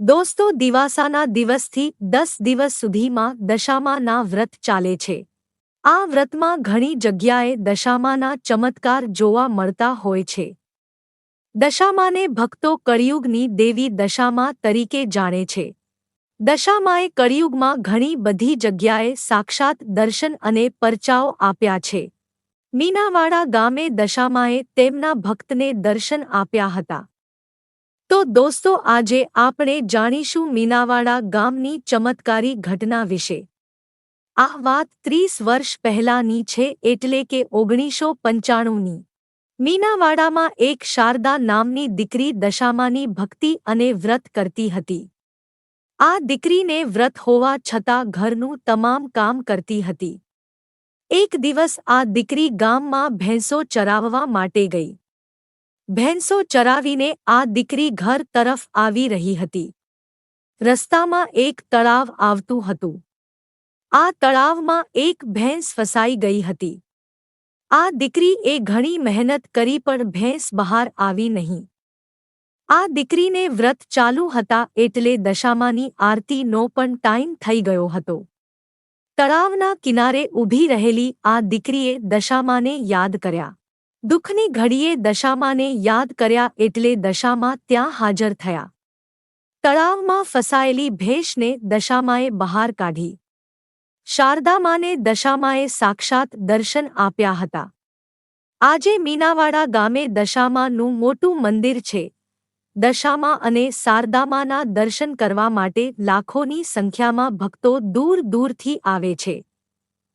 દોસ્તો, દિવાસાના દિવસથી દસ દિવસ સુધીમાં દશામાના વ્રત ચાલે છે. આ વ્રતમાં ઘણી જગ્યાએ દશામાના ચમત્કાર જોવા મળતા હોય છે. દશામાને ભક્તો કળિયુગની દેવી દશામા તરીકે જાણે છે. દશામાએ કળિયુગમાં ઘણી બધી જગ્યાએ સાક્ષાત દર્શન અને પરચાઓ આપ્યા છે. મીનાવાડા ગામે દશામાએ તેમના ભક્તને દર્શન આપ્યા હતા. તો દોસ્તો, આજે આપણે જાણીશું મીનાવાડા ગામની ચમત્કારી ઘટના વિશે. આ વાત ત્રીસ વર્ષ પહેલાની છે એટલે કે ઓગણીસો પંચાણુંની. મીનાવાડામાં એક શારદા નામની દીકરી દશામાની ભક્તિ અને વ્રત કરતી હતી. આ દીકરીને વ્રત હોવા છતાં ઘરનું તમામ કામ કરતી હતી. એક દિવસ આ દીકરી ગામમાં ભેંસો ચરાવવા માટે ગઈ. ભેંસો ચરાવીને આ દીકરી ઘર તરફ આવી રહી હતી. રસ્તામાં એક તળાવ આવતું હતું. આ તળાવમાં એક ભેંસ ફસાઈ ગઈ હતી. આ દીકરી એ ઘણી મહેનત કરી પણ ભેંસ બહાર આવી નહીં. આ દીકરીને વ્રત ચાલુ હતા એટલે દશામાની આરતીનો પણ ટાઈમ થઈ ગયો હતો. તળાવના કિનારે ઊભી રહેલી આ દીકરીએ દશામાને યાદ કર્યા. દુઃખની ઘડીએ દશામાને યાદ કર્યા એટલે દશામાં ત્યાં હાજર થયા. તળાવમાં ફસાયેલી ભેષને દશામાએ બહાર કાઢી. શારદામાને દશામાએ સાક્ષાત દર્શન આપ્યા હતા. આજે મીનાવાડા ગામે દશામાનું મોટું મંદિર છે. દશામા અને શારદામાના દર્શન કરવા માટે લાખોની સંખ્યામાં ભક્તો દૂર દૂરથી આવે છે.